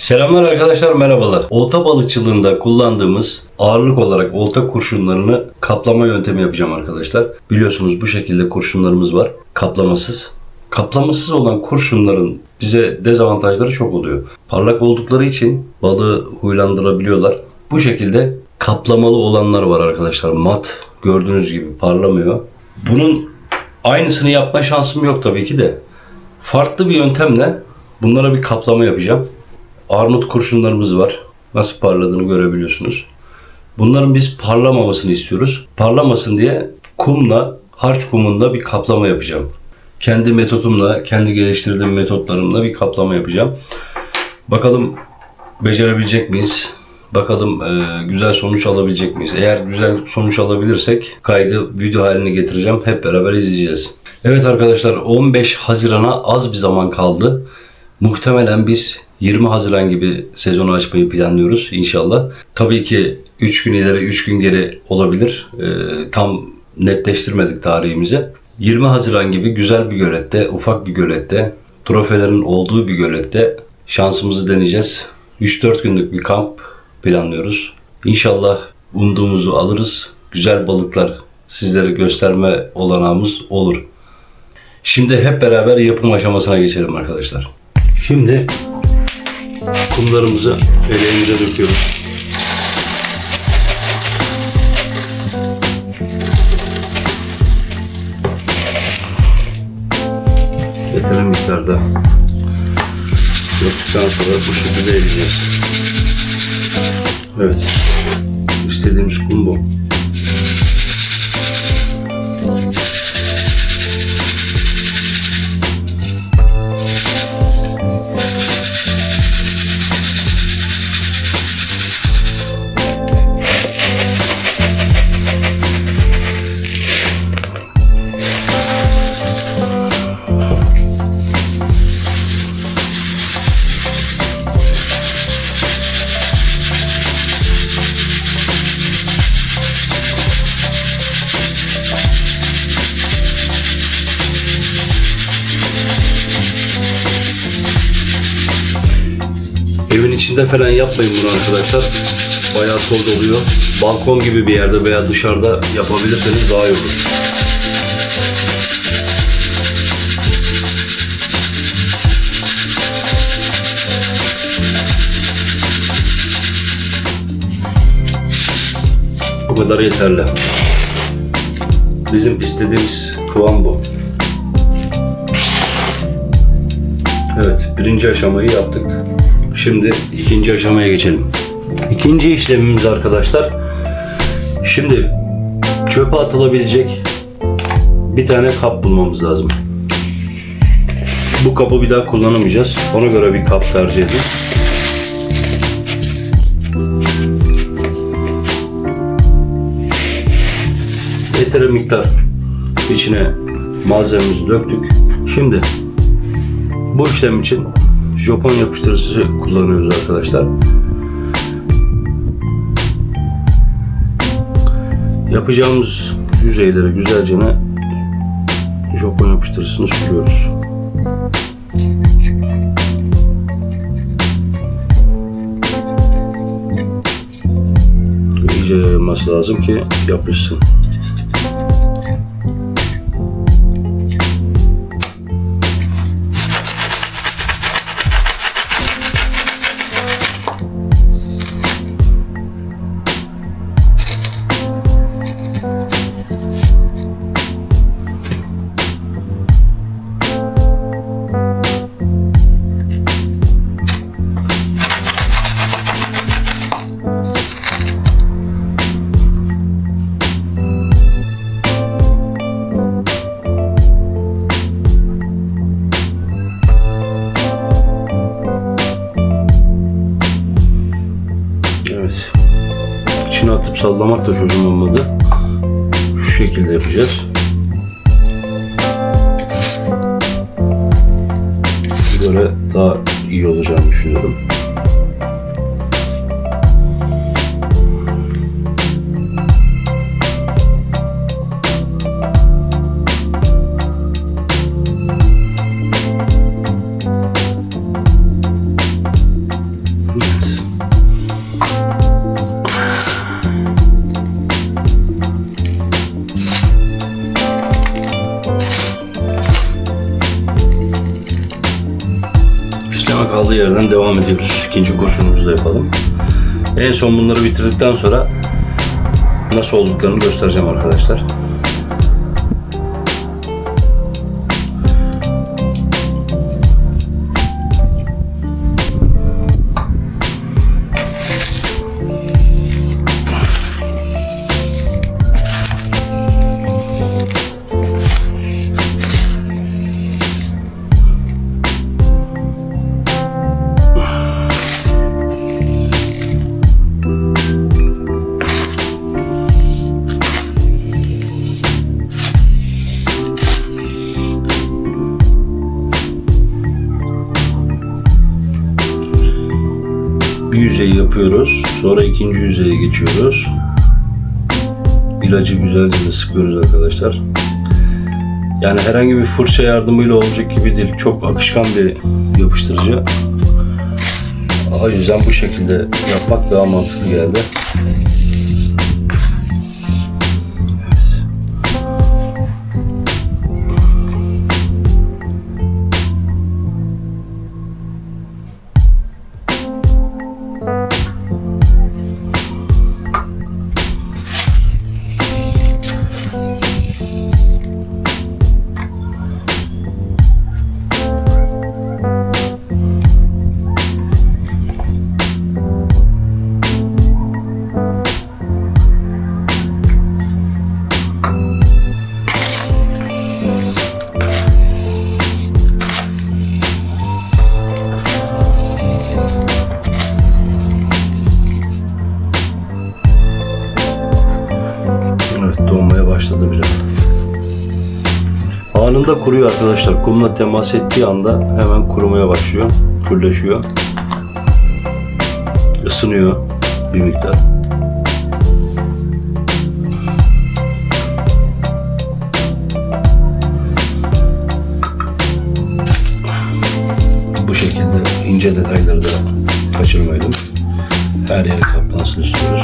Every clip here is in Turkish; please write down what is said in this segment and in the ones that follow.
Selamlar arkadaşlar merhabalar. Olta balıkçılığında kullandığımız ağırlık olarak olta kurşunlarını kaplama yöntemi yapacağım arkadaşlar. Biliyorsunuz bu şekilde kurşunlarımız var. Kaplamasız. Kaplamasız olan kurşunların bize dezavantajları çok oluyor. Parlak oldukları için balığı huylandırabiliyorlar. Bu şekilde kaplamalı olanlar var arkadaşlar. Mat gördüğünüz gibi parlamıyor. Bunun aynısını yapma şansım yok tabii ki de. Farklı bir yöntemle bunlara bir kaplama yapacağım. Armut kurşunlarımız var. Nasıl parladığını görebiliyorsunuz. Bunların biz parlamamasını istiyoruz. Parlamasın diye kumla, harç kumunda bir kaplama yapacağım. Kendi metodumla, kendi geliştirdiğim metotlarımla bir kaplama yapacağım. Bakalım becerebilecek miyiz? Bakalım e, güzel sonuç alabilecek miyiz? Eğer güzel sonuç alabilirsek kaydı video haline getireceğim. Hep beraber izleyeceğiz. Evet arkadaşlar 15 Haziran'a az bir zaman kaldı. Muhtemelen biz 20 Haziran gibi sezonu açmayı planlıyoruz inşallah. Tabii ki 3 gün ileri 3 gün geri olabilir. E, tam netleştirmedik tarihimizi. 20 Haziran gibi güzel bir gölette, ufak bir gölette, trofelerin olduğu bir gölette şansımızı deneyeceğiz. 3-4 günlük bir kamp planlıyoruz. İnşallah umduğumuzu alırız. Güzel balıklar sizlere gösterme olanağımız olur. Şimdi hep beraber yapım aşamasına geçelim arkadaşlar. Şimdi kumlarımızı eleğimize döküyoruz. Yeterli miktarda döktükten sonra bu şekilde eleyeceğiz. Evet. İstediğimiz kum bu. İçinde falan yapmayın bunu arkadaşlar. Bayağı toz oluyor. Balkon gibi bir yerde veya dışarıda yapabilirseniz daha iyi olur. Bu kadar yeterli. Bizim istediğimiz kıvam bu. Evet, birinci aşamayı yaptık. Şimdi ikinci aşamaya geçelim. İkinci işlemimiz arkadaşlar. Şimdi çöpe atılabilecek bir tane kap bulmamız lazım. Bu kapı bir daha kullanamayacağız. Ona göre bir kap tercih edin. Yeteri miktar içine malzememizi döktük. Şimdi bu işlem için Japon yapıştırıcı kullanıyoruz arkadaşlar. Yapacağımız yüzeylere güzelce Japon yapıştırıcısını sürüyoruz. İyice yayılması lazım ki yapışsın. Sallamak da çözüm olmadı. Şu şekilde yapacağız. Böyle daha iyi olacağını düşünüyorum. Yerden devam ediyoruz. İkinci kurşunumuzu da yapalım. En son bunları bitirdikten sonra nasıl olduklarını göstereceğim arkadaşlar. Yüzeyi yapıyoruz. Sonra ikinci yüzeye geçiyoruz. İlacı güzelce de sıkıyoruz arkadaşlar. Yani herhangi bir fırça yardımıyla olacak gibi değil. Çok akışkan bir yapıştırıcı. O yüzden bu şekilde yapmak daha mantıklı geldi. Anında kuruyor arkadaşlar. Kumla temas ettiği anda hemen kurumaya başlıyor. Kürleşiyor. Isınıyor bir miktar. Bu şekilde ince detayları da kaçırmayalım. Her yeri kaplansın istiyoruz.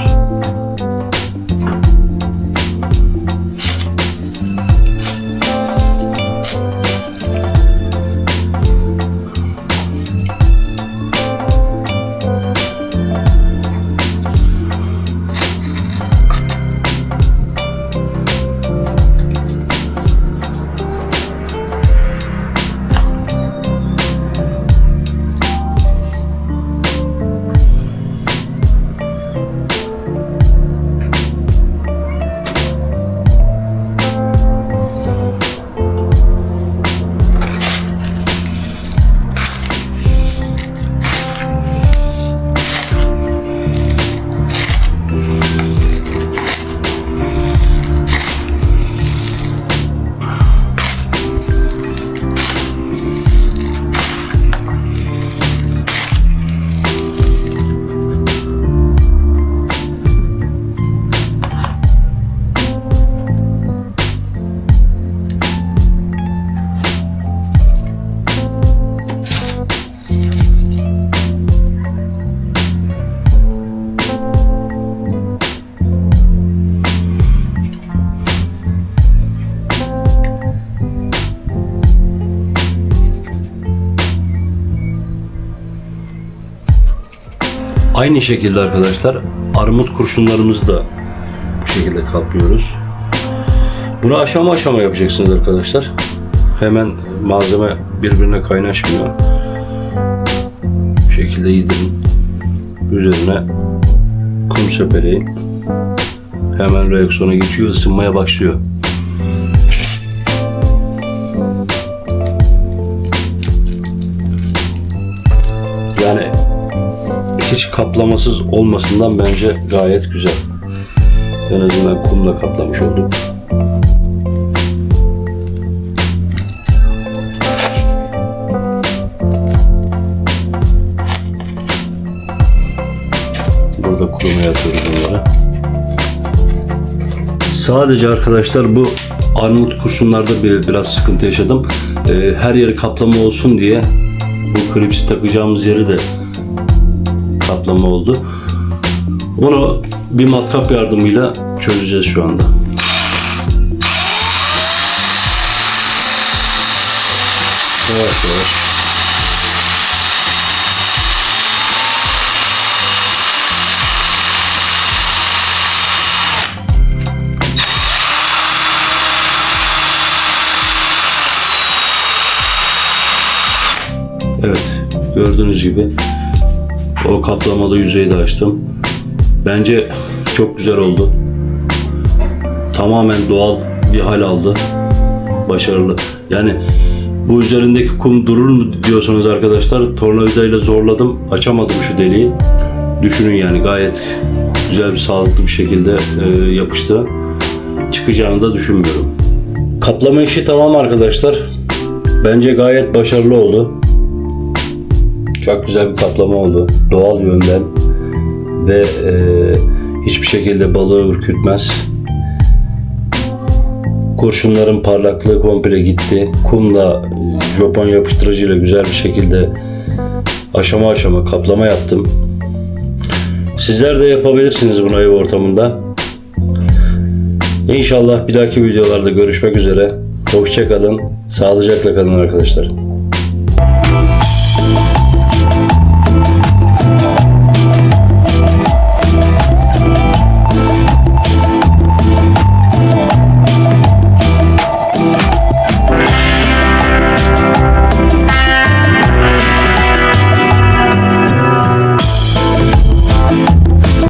Aynı şekilde arkadaşlar armut kurşunlarımızı da bu şekilde kaplıyoruz. Bunu aşama aşama yapacaksınız arkadaşlar. Hemen malzeme birbirine kaynaşmıyor. Bu şekilde yedirin. Üzerine kum sepeleyin. Hemen reaksiyona geçiyor, ısınmaya başlıyor. Hiç kaplamasız olmasından bence gayet güzel. En azından kumla kaplamış olduk. Burada kurumaya atıyoruz bunları. Sadece arkadaşlar bu armut kurşunlarda bir, biraz sıkıntı yaşadım. Ee, her yeri kaplama olsun diye bu klipsi takacağımız yeri de kaplama oldu. Onu bir matkap yardımıyla çözeceğiz şu anda. Yavaş yavaş. Evet gördüğünüz gibi o kaplamalı yüzeyi de açtım. Bence çok güzel oldu. Tamamen doğal bir hal aldı. Başarılı. Yani bu üzerindeki kum durur mu diyorsanız arkadaşlar tornavidayla zorladım. Açamadım şu deliği. Düşünün yani gayet güzel bir sağlıklı bir şekilde e, yapıştı. Çıkacağını da düşünmüyorum. Kaplama işi tamam arkadaşlar. Bence gayet başarılı oldu. Çok güzel bir kaplama oldu. Doğal yönden ve e, hiçbir şekilde balığı ürkütmez. Kurşunların parlaklığı komple gitti. Kumla Japon yapıştırıcıyla güzel bir şekilde aşama aşama kaplama yaptım. Sizler de yapabilirsiniz bunu ev ortamında. İnşallah bir dahaki videolarda görüşmek üzere. Hoşçakalın. Sağlıcakla kalın arkadaşlar.